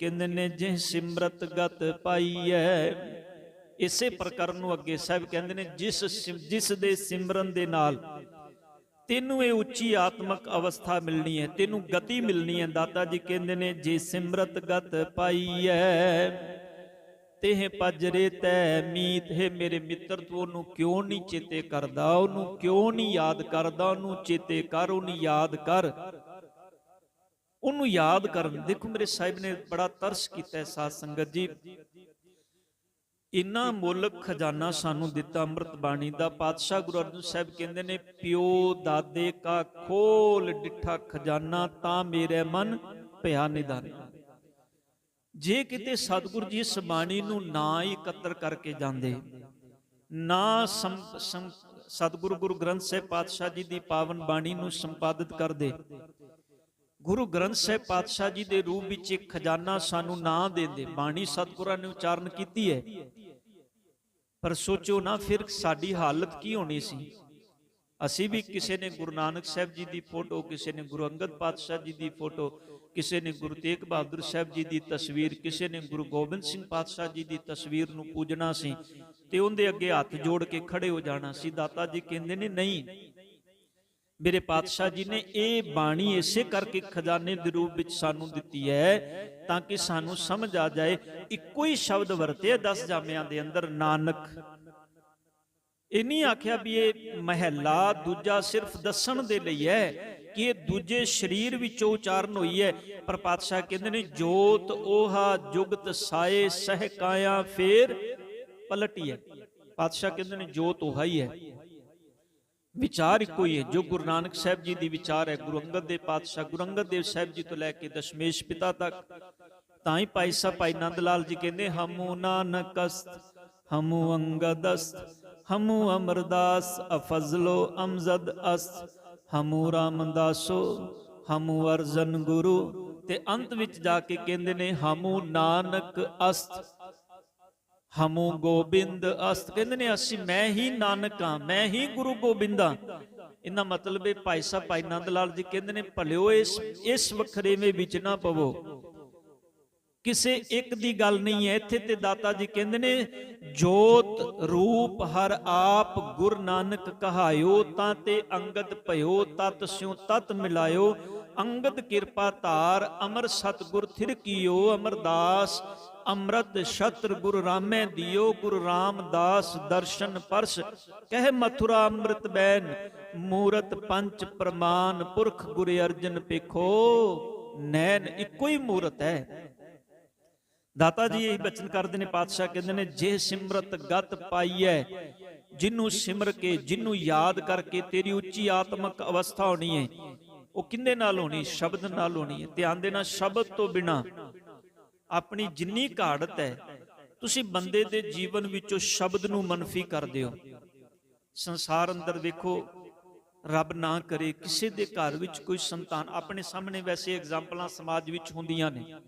ਕਹਿੰਦੇ ਨੇ, ਜਿਹ ਸਿਮਰਤ ਗਤ ਪਾਈਐ। ਇਸੇ ਪ੍ਰਕਾਰ ਨੂੰ ਅੱਗੇ ਸਾਹਿਬ ਕਹਿੰਦੇ ਨੇ, ਜਿਸ ਜਿਸ ਦੇ ਸਿਮਰਨ ਦੇ ਨਾਲ ਤੈਨੂੰ ਇਹ ਉੱਚੀ ਆਤਮਿਕ ਅਵਸਥਾ ਮਿਲਣੀ ਹੈ, ਤੈਨੂੰ ਗਤੀ ਮਿਲਣੀ ਹੈ। ਦਾਤਾ ਜੀ ਕਹਿੰਦੇ ਨੇ, ਜੇ ਸਿਮਰਤ ਗਤ ਪਾਈਐ ਤੇਹ ਪਜਰੇ ਤੈ ਮੀਤ, ਹੈ ਮੇਰੇ ਮਿੱਤਰ, ਤੂੰ ਉਹਨੂੰ ਕਿਉਂ ਨਹੀਂ ਚੇਤੇ ਕਰਦਾ? ਉਹਨੂੰ ਕਿਉਂ ਨਹੀਂ ਯਾਦ ਕਰਦਾ? ਉਹਨੂੰ ਚੇਤੇ ਕਰ, ਉਹਨੂੰ ਯਾਦ ਕਰ। ਉਹਨੂੰ ਯਾਦ ਕਰਨ। ਦੇਖੋ ਮੇਰੇ ਸਾਹਿਬ ਨੇ ਬੜਾ ਤਰਸ ਕੀਤਾ ਸਾਧ ਸੰਗਤ ਜੀ। ਇੰਨਾ ਮੁੱਲਕ ਖਜ਼ਾਨਾ ਸਾਨੂੰ ਦਿੱਤਾ ਅੰਮ੍ਰਿਤ ਬਾਣੀ ਦਾ। ਪਾਤਸ਼ਾਹ ਗੁਰੂ ਅਰਜਨ ਸਾਹਿਬ ਕਹਿੰਦੇ ਨੇ, ਪਿਓ, ਦਾਦੇ, ਕਾ ਖੋਲ ਡਿੱਠਾ ਖਜ਼ਾਨਾ, ਤਾਂ ਮੇਰੇ ਮਨ ਭਿਆ ਨਿਦਾਨ ਜੇ ਕਿਤੇ ਸਤਿਗੁਰੂ ਜੀ ਇਸ ਬਾਣੀ ਨੂੰ ਨਾ ਹੀ ਇਕੱਤਰ ਕਰਕੇ ਜਾਂਦੇ, ਨਾ ਸਤਿਗੁਰੂ ਗੁਰੂ ਗ੍ਰੰਥ ਸਾਹਿਬ ਪਾਤਸ਼ਾਹ ਜੀ ਦੀ ਪਾਵਨ ਬਾਣੀ ਨੂੰ ਸੰਪਾਦਿਤ ਕਰਦੇ ਗੁਰੂ ਗ੍ਰੰਥ ਸਾਹਿਬ ਪਾਤਸ਼ਾਹ ਜੀ ਦੇ ਰੂਪ ਵਿੱਚ ਇੱਕ ਖਜ਼ਾਨਾ ਸਾਨੂੰ ਨਾ ਦਿੰਦੇ। ਬਾਣੀ ਸਤਿਗੁਰਾਂ ਨੇ ਉਚਾਰਨ ਕੀਤੀ ਹੈ। ਪਰ ਸੋਚੋ ਨਾ ਫਿਰ ਸਾਡੀ ਹਾਲਤ ਕੀ ਹੋਣੀ ਸੀ? ਅਸੀਂ ਵੀ ਕਿਸੇ ਨੇ ਗੁਰੂ ਨਾਨਕ ਸਾਹਿਬ ਜੀ ਦੀ ਫੋਟੋ, ਕਿਸੇ ਨੇ ਗੁਰੂ ਅੰਗਦ ਪਾਤਸ਼ਾਹ ਜੀ ਦੀ ਫੋਟੋ, ਕਿਸੇ ਨੇ ਗੁਰੂ ਤੇਗ ਬਹਾਦਰ ਸਾਹਿਬ ਜੀ ਦੀ ਤਸਵੀਰ, ਕਿਸੇ ਨੇ ਗੁਰੂ ਗੋਬਿੰਦ ਸਿੰਘ ਪਾਤਸ਼ਾਹ ਜੀ ਦੀ ਤਸਵੀਰ ਨੂੰ ਪੂਜਣਾ ਸੀ ਤੇ ਉਹਦੇ ਅੱਗੇ ਹੱਥ ਜੋੜ ਕੇ ਖੜੇ ਹੋ ਜਾਣਾ ਸੀ। ਦਾਤਾ ਜੀ ਕਹਿੰਦੇ ਨੇ, ਨਹੀਂ ਮੇਰੇ ਪਾਤਸ਼ਾਹ ਜੀ ਨੇ ਇਹ ਬਾਣੀ ਇਸੇ ਕਰਕੇ ਖਜ਼ਾਨੇ ਦੇ ਰੂਪ ਵਿੱਚ ਸਾਨੂੰ ਦਿੱਤੀ ਹੈ ਤਾਂ ਕਿ ਸਾਨੂੰ ਸਮਝ ਆ ਜਾਏ, ਇੱਕੋ ਹੀ ਸ਼ਬਦ ਵਰਤੇ 10 ਜਾਮਿਆਂ ਦੇ ਅੰਦਰ, ਨਾਨਕ। ਇਹ ਨਹੀਂ ਆਖਿਆ ਵੀ ਇਹ ਮਹਿਲਾ ਦੂਜਾ ਸਿਰਫ ਦੱਸਣ ਦੇ ਲਈ ਹੈ ਕਿ ਇਹ ਦੂਜੇ ਸਰੀਰ ਵਿੱਚੋਂ ਉਚਾਰਨ ਹੋਈ ਹੈ। ਪਰ ਪਾਤਸ਼ਾਹ ਕਹਿੰਦੇ ਨੇ, ਜੋਤ ਓਹਾ, ਜੁਗਤ ਸਾਏ, ਸਹਿ ਕਾਇਆ, ਫੇਰ ਪਲਟੀ ਹੈ। ਪਾਤਸ਼ਾਹ ਕਹਿੰਦੇ ਨੇ, ਜੋਤ ਓਹਾ ਹੀ ਹੈ। ਵਿਚਾਰ ਇੱਕੋ ਹੀ ਹੈ, ਜੋ ਗੁਰੂ ਨਾਨਕ ਸਾਹਿਬ ਜੀ ਦੀ ਵਿਚਾਰ ਹੈ, ਗੁਰੂ ਅੰਗਦ ਦੇਵ ਪਾਤਸ਼ਾਹ, ਗੁਰੂ ਅੰਗਦ ਦੇਵ ਸਾਹਿਬ ਜੀ ਤੋਂ ਲੈ ਕੇ ਦਸ਼ਮੇਸ਼ ਪਿਤਾ ਤੱਕ, ਤਾਂ ਹੀ ਭਾਈ ਸਾਹਿਬ ਭਾਈ ਨੰਦ ਲਾਲ ਜੀ ਕਹਿੰਦੇ, ਹਮੂ ਨਾਨਕਸਤ ਹਮੂ ਅੰਗਦਸਤ ਹਮੂ ਅਮਰਦਾਸ ਅਫਜ਼ਲੋ ਅਮਜ਼ਦ ਅਸਤ, ਹਮੂ ਰਾਮਦਾਸੋ, ਹਮੂ ਅਰਜਨ ਗੁਰੂ, ਤੇ ਅੰਤ ਵਿੱਚ ਜਾ ਕੇ ਕਹਿੰਦੇ ਨੇ, ਹਮੂ ਨਾਨਕ ਅਸਤ। ਹਮੂ ਗੋਬਿੰਦ ਅਸਤ, ਕਹਿੰਦੇ ਨੇ ਅਸੀਂ, ਮੈਂ ਹੀ ਨਾਨਕ ਹਾਂ, ਮੈਂ ਹੀ ਗੁਰੂ ਗੋਬਿੰਦਾ। ਇਹਦਾ ਮਤਲਬ ਹੈ ਭਾਈ ਸਾਹਿਬ, ਭਾਈ ਨੰਦ ਲਾਲ ਜੀ ਕਹਿੰਦੇ ਨੇ, ਭਲਿਓ ਇਸ ਇਸ ਵਖਰੇਵੇਂ ਵਿੱਚ ਨਾ ਪਵੋ। ਕਿਸੇ ਇੱਕ ਦੀ ਗੱਲ ਨਹੀਂ ਹੈ, ਇੱਥੇ ਤੇ ਦਾਤਾ ਜੀ ਕਹਿੰਦੇ ਨੇ, ਜੋਤ ਰੂਪ ਹਰ ਆਪ ਗੁਰ ਨਾਨਕ ਕਹਾਇਓ, ਤਾਂ ਤੇ ਅੰਗਦ ਭਇਓ, ਤਤ ਸਿਉ ਤਤ ਮਿਲਾਇਓ। ਅੰਗਦ ਕਿਰਪਾ ਧਾਰ, ਅਮਰ ਸਤਗੁਰ ਥਿਰਕੀਓ ਅਮਰਦਾਸ ਅੰਮ੍ਰਿਤ ਛਤਰ ਗੁਰੂ ਰਾਮੈ ਦਿਓ, ਗੁਰੂ ਰਾਮਦਾਸ ਦਰਸ਼ਨ ਪਰਸ। ਕਹਿ ਮਥੁਰਾ ਅੰਮ੍ਰਿਤ ਬੈਨ, ਮੂਰਤ ਪੰਚ ਪ੍ਰਮਾਨ ਪੁਰਖ ਗੁਰ ਅਰਜਨ ਪੇਖੋ ਨੈਣ ਇੱਕੋ ਹੀ ਮੂਰਤ ਹੈ। ਦਾਤਾ ਜੀ ਇਹ ਬਚਨ ਕਰਦੇ ਨੇ, ਪਾਤਸ਼ਾਹ ਕਹਿੰਦੇ ਨੇ, ਜੇ ਸਿਮਰਤ ਗਤ ਪਾਈਐ ਜਿਹਨੂੰ ਸਿਮਰ ਕੇ ਜਿਹਨੂੰ ਯਾਦ ਕਰਕੇ ਤੇਰੀ ਉੱਚੀ ਆਤਮਿਕ ਅਵਸਥਾ ਹੋਣੀ ਹੈ ਉਹ ਕਿੰਦੇ ਨਾਲ ਹੋਣੀ, ਸ਼ਬਦ ਨਾਲ ਹੋਣੀ ਹੈ ਧਿਆਨ ਦੇਣਾ, ਸ਼ਬਦ ਤੋਂ ਬਿਨਾ। ਆਪਣੀ ਜਿੰਨੀ ਘਾੜਤ ਹੈ, ਤੁਸੀਂ ਬੰਦੇ ਦੇ ਜੀਵਨ ਵਿੱਚੋਂ ਸ਼ਬਦ ਨੂੰ ਮਨਫੀ ਕਰਦੇ ਹੋ। ਸੰਸਾਰ ਅੰਦਰ ਦੇਖੋ ਰੱਬ ਨਾ ਕਰੇ ਕਿਸੇ ਦੇ ਘਰ ਵਿੱਚ ਕੋਈ ਸੰਤਾਨ। ਆਪਣੇ ਸਾਹਮਣੇ ਵੈਸੇ ਐਗਜ਼ਾਮਪਲਾਂ ਸਮਾਜ ਵਿੱਚ ਹੁੰਦੀਆਂ ਨੇ।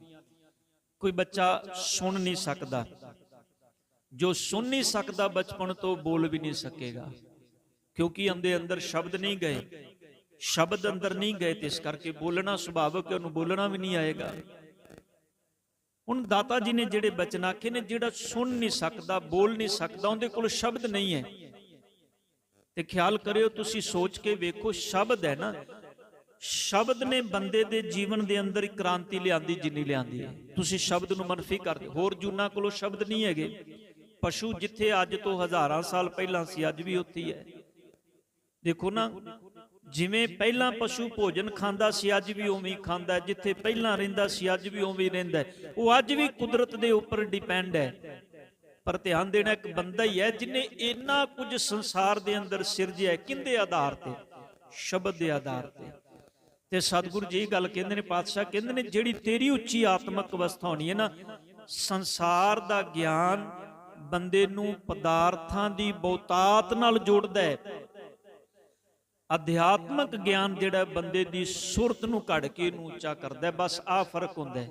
ਕੋਈ ਬੱਚਾ ਸੁਣ ਨਹੀਂ ਸਕਦਾ। ਜੋ ਸੁਣ ਨਹੀਂ ਸਕਦਾ, ਬਚਪਨ ਤੋਂ ਬੋਲ ਵੀ ਨਹੀਂ ਸਕੇਗਾ। ਕਿਉਂਕਿ ਅੰਦੇ ਅੰਦਰ ਸ਼ਬਦ ਨਹੀਂ ਗਏ। ਸ਼ਬਦ ਅੰਦਰ ਨਹੀਂ ਗਏ, ਤੇ ਇਸ ਕਰਕੇ ਬੋਲਣਾ ਸੁਭਾਵਕ ਹੈ, ਉਹਨੂੰ ਬੋਲਣਾ ਵੀ ਨਹੀਂ ਆਏਗਾ। ਹੁਣ ਦਾਤਾ ਜੀ ਨੇ ਜਿਹੜੇ ਬਚਨ ਆਖੇ ਨੇ, ਜਿਹੜਾ ਸੁਣ ਨਹੀਂ ਸਕਦਾ, ਬੋਲ ਨਹੀਂ ਸਕਦਾ, ਉਹਦੇ ਕੋਲ ਸ਼ਬਦ ਨਹੀਂ ਹੈ। ਤੇ ਖਿਆਲ ਕਰਿਓ, ਤੁਸੀਂ ਸੋਚ ਕੇ ਵੇਖੋ, ਸ਼ਬਦ ਹੈ ਨਾ। ਸ਼ਬਦ ਨੇ ਬੰਦੇ ਦੇ ਜੀਵਨ ਦੇ ਅੰਦਰ ਇੱਕ ਕ੍ਰਾਂਤੀ ਲਿਆਂਦੀ, ਜਿੰਨੀ ਲਿਆਂਦੀ ਹੈ। ਤੁਸੀਂ ਸ਼ਬਦ ਨੂੰ ਮਨਫੀ ਕਰਦੇ ਹੋਰ ਜੂਨਾ ਕੋਲੋਂ ਸ਼ਬਦ ਨਹੀਂ ਹੈਗੇ। ਪਸ਼ੂ ਜਿੱਥੇ ਅੱਜ ਤੋਂ ਹਜ਼ਾਰਾਂ ਸਾਲ ਪਹਿਲਾਂ ਸੀ, ਅੱਜ ਵੀ ਉੱਥੇ ਹੀ ਹੈ। ਦੇਖੋ ਨਾ ਜਿਵੇਂ ਪਹਿਲਾਂ ਪਸ਼ੂ ਭੋਜਨ ਖਾਂਦਾ ਸੀ, ਅੱਜ ਵੀ ਉਵੇਂ ਹੀ ਖਾਂਦਾ ਜਿੱਥੇ ਪਹਿਲਾਂ ਰਹਿੰਦਾ ਸੀ, ਅੱਜ ਵੀ ਉਵੇਂ ਹੀ ਰਹਿੰਦਾ ਉਹ ਅੱਜ ਵੀ ਕੁਦਰਤ ਦੇ ਉੱਪਰ ਡਿਪੈਂਡ ਹੈ। ਪਰ ਧਿਆਨ ਦੇਣਾ ਇੱਕ ਬੰਦਾ ਹੀ ਹੈ, ਜਿਨੇ ਇੰਨਾ ਕੁਝ ਸੰਸਾਰ ਦੇ ਅੰਦਰ ਸਿਰਜਿਆ ਕਿੰਦੇ ਆਧਾਰ ਤੇ? ਸ਼ਬਦ ਦੇ ਆਧਾਰ ਤੇ। ਤੇ ਸਤਿਗੁਰੂ ਜੀ ਇਹ ਗੱਲ ਕਹਿੰਦੇ ਨੇ, ਪਾਤਸ਼ਾਹ ਕਹਿੰਦੇ ਨੇ, ਜਿਹੜੀ ਤੇਰੀ ਉੱਚੀ ਆਤਮਿਕ ਅਵਸਥਾ ਹੋਣੀ ਹੈ ਨਾ, ਸੰਸਾਰ ਦਾ ਗਿਆਨ ਬੰਦੇ ਨੂੰ ਪਦਾਰਥਾਂ ਦੀ ਬਹੁਤਾਤ ਨਾਲ ਜੋੜਦਾ ਹੈ। ਅਧਿਆਤਮਕ ਗਿਆਨ ਜਿਹੜਾ ਬੰਦੇ ਦੀ ਸੁਰਤ ਨੂੰ ਘੜ ਕੇ ਇਹਨੂੰ ਉੱਚਾ ਕਰਦਾ ਬਸ ਆਹ ਫ਼ਰਕ ਹੁੰਦਾ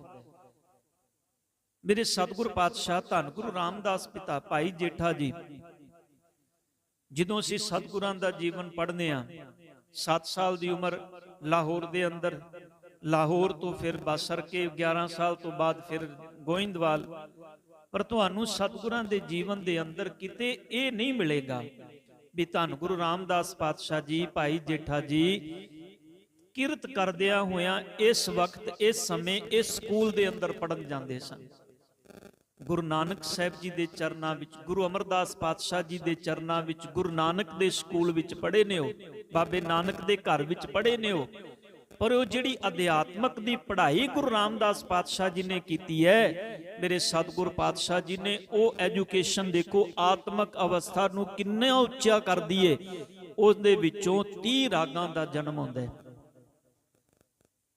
ਮੇਰੇ ਸਤਿਗੁਰ ਪਾਤਸ਼ਾਹ, ਧੰਨ ਗੁਰੂ ਰਾਮਦਾਸ ਪਿਤਾ ਭਾਈ ਜੇਠਾ ਜੀ, ਜਦੋਂ ਅਸੀਂ ਸਤਿਗੁਰਾਂ ਦਾ ਜੀਵਨ ਪੜ੍ਹਦੇ ਆ 7 ਸਾਲ ਦੀ ਉਮਰ ਲਾਹੌਰ ਦੇ ਅੰਦਰ, ਲਾਹੌਰ ਤੋਂ ਫਿਰ ਬਸਰ ਕੇ 11 ਸਾਲ ਤੋਂ ਬਾਅਦ ਫਿਰ ਗੋਇੰਦਵਾਲ। ਪਰ ਤੁਹਾਨੂੰ ਸਤਿਗੁਰਾਂ ਦੇ ਜੀਵਨ ਦੇ ਅੰਦਰ ਕਿਤੇ ਇਹ ਨਹੀਂ ਮਿਲੇਗਾ ਵੀ ਧੰਨ ਗੁਰੂ ਰਾਮਦਾਸ ਪਾਤਸ਼ਾਹ ਜੀ, ਭਾਈ ਜੇਠਾ ਜੀ, ਕਿਰਤ ਕਰਦਿਆਂ ਹੋਇਆਂ ਇਸ ਵਕਤ, ਇਸ ਸਮੇਂ, ਇਸ ਸਕੂਲ ਦੇ ਅੰਦਰ ਪੜਨ ਜਾਂਦੇ ਸਨ। ਗੁਰੂ ਨਾਨਕ ਸਾਹਿਬ ਜੀ ਦੇ ਚਰਨਾਂ ਵਿੱਚ, ਗੁਰੂ ਅਮਰਦਾਸ ਪਾਤਸ਼ਾਹ ਜੀ ਦੇ ਚਰਨਾਂ ਵਿੱਚ, ਗੁਰੂ ਨਾਨਕ ਦੇ ਸਕੂਲ ਵਿੱਚ ਪੜ੍ਹੇ ਨੇ ਉਹ, ਬਾਬੇ ਨਾਨਕ ਦੇ ਘਰ ਵਿੱਚ ਪੜ੍ਹੇ ਨੇ ਉਹ। ਪਰ ਉਹ ਜਿਹੜੀ ਅਧਿਆਤਮਕ ਦੀ ਪੜ੍ਹਾਈ ਗੁਰੂ ਰਾਮਦਾਸ ਪਾਤਸ਼ਾਹ ਜੀ ਨੇ ਕੀਤੀ ਹੈ, ਮੇਰੇ ਸਤਿਗੁਰ ਪਾਤਸ਼ਾਹ ਜੀ ਨੇ ਉਹ ਐਜੂਕੇਸ਼ਨ ਦੇਖੋ, ਆਤਮਕ ਅਵਸਥਾ ਨੂੰ ਕਿੰਨਾ ਉੱਚਾ ਕਰਦੀ ਏ ਉਸ ਦੇ ਵਿੱਚੋਂ 30 ਰਾਗਾਂ ਦਾ ਜਨਮ ਹੁੰਦਾ ਹੈ।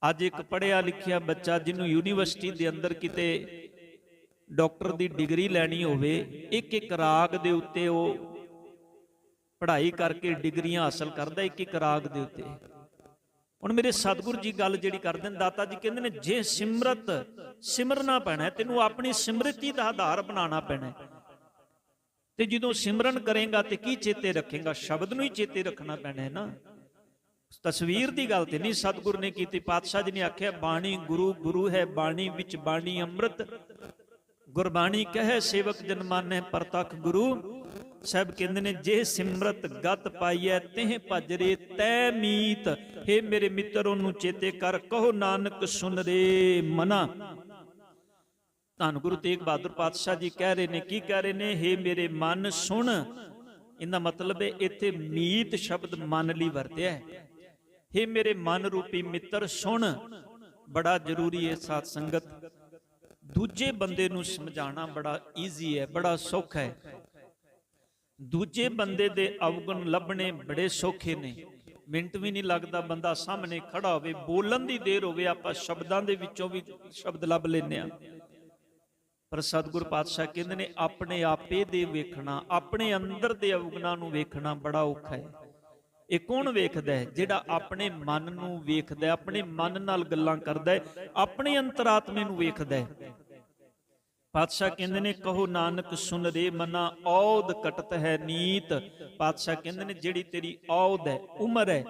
ਅੱਜ ਇੱਕ ਪੜ੍ਹਿਆ ਲਿਖਿਆ ਬੱਚਾ ਜਿਹਨੂੰ ਯੂਨੀਵਰਸਿਟੀ ਦੇ ਅੰਦਰ ਕਿਤੇ ਡਾਕਟਰ ਦੀ ਡਿਗਰੀ ਲੈਣੀ ਹੋਵੇ, ਇੱਕ ਇੱਕ ਰਾਗ ਦੇ ਉੱਤੇ ਉਹ ਪੜ੍ਹਾਈ ਕਰਕੇ ਡਿਗਰੀਆਂ ਹਾਸਲ ਕਰਦਾ, ਇੱਕ ਇੱਕ ਰਾਗ ਦੇ ਉੱਤੇ। ਹੁਣ ਮੇਰੇ ਸਤਿਗੁਰੂ ਜੀ ਗੱਲ ਜਿਹੜੀ ਕਰਦੇ ਨੇ ਦਾਤਾ ਜੀ ਕਹਿੰਦੇ ਨੇ, ਜੇ ਸਿਮਰਤ, ਸਿਮਰਨਾ ਪੈਣਾ ਤੈਨੂੰ ਆਪਣੀ ਸਿਮਰਤੀ ਦਾ ਆਧਾਰ ਬਣਾਉਣਾ ਪੈਣਾ ਤੇ ਜਦੋਂ ਸਿਮਰਨ ਕਰੇਗਾ ਤੇ ਕੀ ਚੇਤੇ ਰੱਖੇਗਾ? ਸ਼ਬਦ ਨੂੰ ਹੀ ਚੇਤੇ ਰੱਖਣਾ ਪੈਣਾ ਹੈ ਨਾ। ਤਸਵੀਰ ਦੀ ਗੱਲ ਤੇ ਨਹੀਂ ਸਤਿਗੁਰ ਨੇ ਕੀਤੀ, ਪਾਤਸ਼ਾਹ ਜੀ ਨੇ ਆਖਿਆ, ਬਾਣੀ ਗੁਰੂ ਗੁਰੂ ਹੈ, ਬਾਣੀ ਵਿੱਚ ਬਾਣੀ ਅੰਮ੍ਰਿਤ। ਗੁਰਬਾਣੀ ਕਹੇ, ਸੇਵਕ ਜਨ ਮਾਨੈ, ਪਰਤਖ ਗੁਰੂ। ਸਾਹਿਬ ਕਹਿੰਦੇ ਨੇ ਜੇ ਸਿਮਰਤ ਗਤ ਪਾਈਐ ਤਿਹ ਭਜਰੇ ਤੈ ਮੀਤ हे ਮੇਰੇ ਮਿੱਤਰ ਉਹਨੂੰ ਚੇਤੇ ਕਰ ਕਹੋ ਨਾਨਕ ਸੁਨ ਰੇ ਮਨਾ ਧੰਨ ਗੁਰੂ ਤੇਗ ਬਹਾਦਰ ਪਾਤਸ਼ਾਹ ਜੀ ਕਹਿ ਰਹੇ ਨੇ ਕੀ ਕਹਿ ਰਹੇ ਨੇ हे ਮੇਰੇ ਮਨ ਸੁਣ ਇਹਦਾ ਮਤਲਬ ਹੈ ਇੱਥੇ ਮੀਤ ਸ਼ਬਦ ਮਨ ਲਈ ਵਰਤਿਆ ਹੈ हे ਮੇਰੇ ਮਨ ਰੂਪੀ ਮਿੱਤਰ ਸੁਣ ਬੜਾ ਜ਼ਰੂਰੀ ਹੈ ਸਾਧ ਸੰਗਤ ਦੂਜੇ ਬੰਦੇ ਨੂੰ ਸਮਝਾਉਣਾ ਬੜਾ ਈਜ਼ੀ ਹੈ ਬੜਾ ਸੌਖਾ ਹੈ ਦੂਜੇ ਬੰਦੇ ਦੇ ਅਵਗੁਣ ਲੱਭਣੇ ਬੜੇ ਸੌਖੇ ਨੇ। ਮਿੰਟ ਵੀ ਨਹੀਂ ਲੱਗਦਾ ਬੰਦਾ ਸਾਹਮਣੇ ਖੜਾ ਹੋਵੇ, ਬੋਲਣ ਦੀ ਦੇਰ ਹੋਵੇ, ਆਪਾਂ ਸ਼ਬਦਾਂ ਦੇ ਵਿੱਚੋਂ ਵੀ ਸ਼ਬਦ ਲੱਭ ਲੈਨੇ ਆ ਪਰ ਸਤਿਗੁਰ ਪਾਤਸ਼ਾਹ ਕਹਿੰਦੇ ਨੇ, ਆਪਣੇ ਆਪੇ ਦੇ ਵੇਖਣਾ, ਆਪਣੇ ਅੰਦਰ ਦੇ ਅਵਗੁਣਾਂ ਨੂੰ ਵੇਖਣਾ ਬੜਾ ਔਖਾ ਹੈ। ਇਹ ਕੌਣ ਵੇਖਦਾ ਹੈ? ਜਿਹੜਾ ਆਪਣੇ ਮਨ ਨੂੰ ਵੇਖਦਾ ਹੈ, ਆਪਣੇ ਮਨ ਨਾਲ ਗੱਲਾਂ ਕਰਦਾ ਹੈ, ਆਪਣੇ ਅੰਤਰਾਤਮੇ ਨੂੰ ਵੇਖਦਾ ਹੈ। ਪਾਤਸ਼ਾਹ ਕਹਿੰਦੇ ਨੇ, ਕਹੋ ਨਾਨਕ ਸੁਨ ਰੇ ਮਨਾ ਔਦ ਕਟਤ ਹੈ ਨੀਤ। ਪਾਤਸ਼ਾਹ ਕਹਿੰਦੇ ਨੇ, ਜਿਹੜੀ ਤੇਰੀ ਔਦ ਹੈ, ਉਮਰ ਹੈ,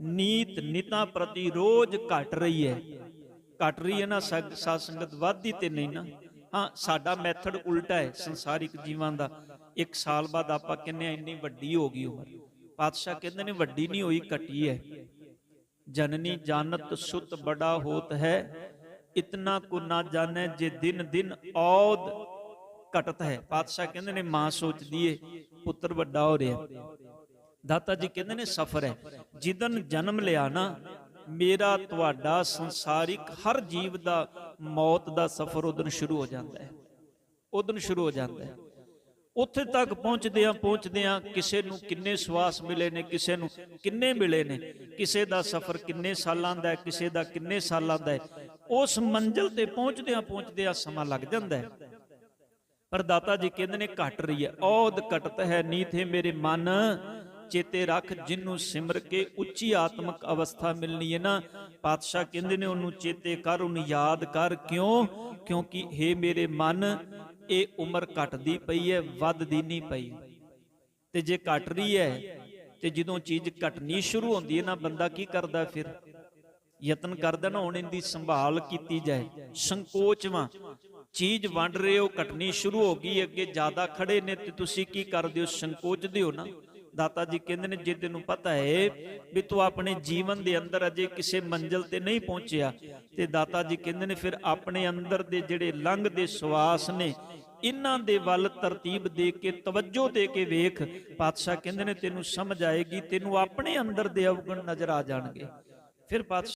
ਨੀਤ ਨਿਤਾ ਪ੍ਰਤੀ ਰੋਜ਼ ਘਟ ਰਹੀ ਹੈ। ਘਟ ਰਹੀ ਹੈ ਨਾ ਸਾਧ ਸੰਗਤ ਵਾਧੀ ਤੇ ਨਹੀਂ ਨਾ। ਹਾਂ, ਸਾਡਾ ਮੈਥਡ ਉਲਟਾ ਹੈ ਸੰਸਾਰਿਕ ਜੀਵਾਂ ਦਾ। ਇੱਕ ਸਾਲ ਬਾਅਦ ਆਪਾਂ ਕਹਿੰਦੇ ਆ ਇੰਨੀ ਵੱਡੀ ਹੋ ਗਈ ਉਮਰ। ਪਾਤਸ਼ਾਹ ਕਹਿੰਦੇ ਨੇ, ਵੱਡੀ ਨਹੀਂ ਹੋਈ, ਘਟੀ ਹੈ। ਜਨਨੀ ਜਾਨਤ ਸੁਤ ਬੜਾ ਹੋਤ ਹੈ ਇਤਨਾ ਕੋ ਨਾ ਜਾਣੈ ਜੇ ਦਿਨ ਦਿਨ ਔਦ ਘਟਤ ਹੈ ਪਾਤਸ਼ਾਹ ਕਹਿੰਦੇ ਨੇ ਮਾਂ ਸੋਚਦੀ ਏ ਪੁੱਤਰ ਵੱਡਾ ਹੋ ਰਿਹਾ ਦਾਤਾ ਜੀ ਕਹਿੰਦੇ ਨੇ ਸਫਰ ਹੈ ਜਿੱਦਨ ਜਨਮ ਲਿਆ ਨਾ ਮੇਰਾ ਤੁਹਾਡਾ ਸੰਸਾਰਿਕ ਹਰ ਜੀਵ ਦਾ ਮੌਤ ਦਾ ਸਫਰ ਉਦੋਂ ਸ਼ੁਰੂ ਹੋ ਜਾਂਦਾ ਹੈ ਉਦੋਂ ਸ਼ੁਰੂ ਹੋ ਜਾਂਦਾ ਹੈ ਉੱਥੇ ਤੱਕ ਪਹੁੰਚਦੇ ਆ ਪਹੁੰਚਦੇ ਆ ਕਿਸੇ ਨੂੰ ਕਿੰਨੇ ਸਵਾਸ ਮਿਲੇ ਨੇ, ਕਿਸੇ ਨੂੰ ਕਿੰਨੇ ਮਿਲੇ ਨੇ, ਕਿਸੇ ਦਾ ਸਫ਼ਰ ਕਿੰਨੇ ਸਾਲਾਂ ਦਾ ਹੈ, ਕਿਸੇ ਦਾ ਕਿੰਨੇ ਸਾਲਾਂ ਦਾ ਹੈ, ਉਸ ਮੰਜ਼ਿਲ ਤੇ ਪਹੁੰਚਦੇ ਆ ਪਹੁੰਚਦੇ ਆ ਸਮਾਂ ਲੱਗ ਜਾਂਦਾ ਹੈ। ਪਰ ਦਾਤਾ ਜੀ ਕਹਿੰਦੇ ਨੇ, ਘਟ ਰਹੀ ਹੈ ਔਦ ਘਟਤ ਹੈ ਨੀਥੇ ਮੇਰੇ ਮਨ, ਚੇਤੇ ਰੱਖ ਜਿੰਨੂੰ ਸਿਮਰ ਕੇ ਉੱਚੀ ਆਤਮਿਕ ਅਵਸਥਾ ਮਿਲਣੀ ਹੈ ਨਾ। ਪਾਤਸ਼ਾਹ ਕਹਿੰਦੇ ਨੇ ਉਹਨੂੰ ਚੇਤੇ ਕਰ, ਉਹਨੂੰ ਯਾਦ ਕਰ, ਕਿਉਂ? ਕਿਉਂਕਿ हे ਮੇਰੇ ਮਨ ਇਹ ਉਮਰ ਘਟਦੀ ਪਈ ਹੈ, ਵੱਧਦੀ ਨਹੀਂ ਪਈ। ਤੇ ਜੇ ਘਟ ਰਹੀ ਹੈ, ਤੇ ਜਦੋਂ ਚੀਜ਼ ਘਟਣੀ ਸ਼ੁਰੂ ਹੁੰਦੀ ਹੈ ਨਾ, ਬੰਦਾ ਕੀ ਕਰਦਾ ਫਿਰ? ਯਤਨ ਕਰਦਾ ਨਾ, ਹੁਣ ਇਹਦੀ ਸੰਭਾਲ ਕੀਤੀ ਜਾਏ। ਸੰਕੋਚਵਾ ਚੀਜ਼ ਵੰਡ ਰਹੇ ਹੋ, ਘਟਣੀ ਸ਼ੁਰੂ ਹੋ ਗਈ ਅੱਗੇ ਜ਼ਿਆਦਾ ਖੜੇ ਨੇ, ਤੇ ਤੁਸੀਂ ਕੀ ਕਰਦੇ ਹੋ? ਸੰਕੋਚਦੇ ਹੋ ਨਾ। ਦਾਤਾ ਜੀ ਕਹਿੰਦੇ ਨੇ, ਜੇ ਤੈਨੂੰ ਪਤਾ ਹੈ ਵੀ ਤੂੰ ਆਪਣੇ ਜੀਵਨ ਦੇ ਅੰਦਰ ਅਜੇ ਕਿਸੇ ਮੰਜ਼ਿਲ ਤੇ ਨਹੀਂ ਪਹੁੰਚਿਆ, ਤੇ ਦਾਤਾ ਜੀ ਕਹਿੰਦੇ ਨੇ, ਫਿਰ ਆਪਣੇ ਅੰਦਰ ਦੇ ਜਿਹੜੇ ਲੰਘ ਦੇ ਸਵਾਸ ਨੇ, ਇਹਨਾਂ ਦੇ ਵੱਲ ਤਰਤੀਬ ਦੇ ਕੇ, ਤਵੱਜੋ ਦੇ ਕੇ ਵੇਖ, ਪਾਤਸ਼ਾਹ ਕਹਿੰਦੇ ਨੇ, ਤੈਨੂੰ ਸਮਝ ਆਏਗੀ, ਤੈਨੂੰ ਆਪਣੇ ਅੰਦਰ ਦੇ ਅਵਗੁਣ ਨਜ਼ਰ ਆ ਜਾਣਗੇ। ਫਿਰ ਪਾਤਸ਼ਾਹ